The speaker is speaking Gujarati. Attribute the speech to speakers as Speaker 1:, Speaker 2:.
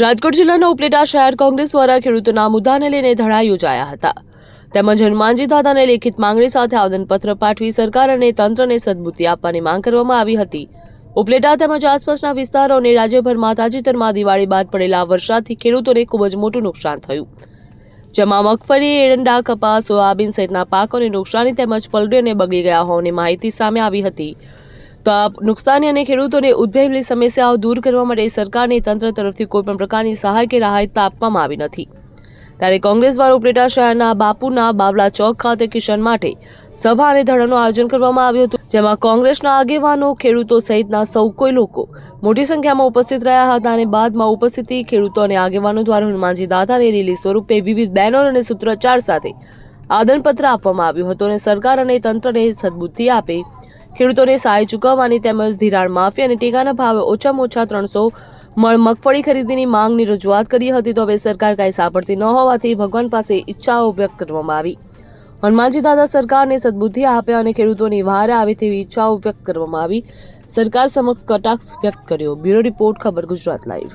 Speaker 1: રાજકોટ જિલ્લાના ઉપલેટા શહેર કોંગ્રેસ દ્વારા ખેડૂતોના મુદ્દાને લઈને ધરણા યોજાયા હતા. તેમજ હનુમાનજી દાદાને લેખિત માંગણી સાથે આવેદનપત્ર પાઠવી સરકાર અને તંત્રને સદબુદ્ધિ આપવાની માંગ કરવામાં આવી હતી. ઉપલેટા તેમજ આસપાસના વિસ્તારો અને રાજ્યભરમાં તાજેતરમાં દિવાળી બાદ પડેલા વરસાદથી ખેડૂતોને ખૂબ જ મોટું નુકસાન થયું. જેમાં મગફળી, એરંડા, કપાસ, સોયાબીન સહિતના પાકોને નુકસાની તેમજ પલટી અને બગડી ગયા હોવાની માહિતી સામે આવી હતી. તો આ નુકસાની અને ખેડૂતોને ઉદ્ભવેલી સમસ્યાઓ દૂર કરવા માટે સરકારને તંત્ર તરફથી કોઈપણ પ્રકારની સહાય કે રાહત આપવામાં આવી નથી. ત્યારે કોંગ્રેસ દ્વારા ઉપલેટા શહેરના બાપુના બાબલા ચોક ખાતે કિશન માટે સભા અને ધરણાનું આયોજન કરવામાં આવ્યું હતું, જેમાં કોંગ્રેસના આગેવાનો, ખેડૂતો સહિતના સૌ કોઈ લોકો મોટી સંખ્યામાં ઉપસ્થિત રહ્યા હતા અને બાદમાં ઉપસ્થિતિ ખેડૂતો અને આગેવાનો દ્વારા હનુમાનજી દાદાને રેલી સ્વરૂપે વિવિધ બેનર અને સૂત્રોચ્ચાર સાથે આદનપત્ર આપવામાં આવ્યું હતું અને સરકાર અને તંત્રને સદબુદ્ધિ આપે ખેડૂતોને સહાય ચૂકવવાની તેમજ ધિરાણ માફી અને ટેકાના ભાવે ઓછામાં ઓછા ત્રણસો મણ મગફળી ખરીદીની માંગની રજૂઆત કરી હતી તો હવે સરકાર કાંઈ સાંભળતી ન હોવાથી ભગવાન પાસે ઈચ્છાઓ વ્યક્ત કરવામાં આવી. હનુમાનજી દાદા સરકારને સદબુદ્ધિ આપે અને ખેડૂતોની વારે આવે તેવી ઈચ્છાઓ વ્યક્ત કરવામાં આવી. સરકાર સમક્ષ કટાક્ષ વ્યક્ત કર્યો. બ્યુરો રિપોર્ટ, ખબર ગુજરાત લાઈવ.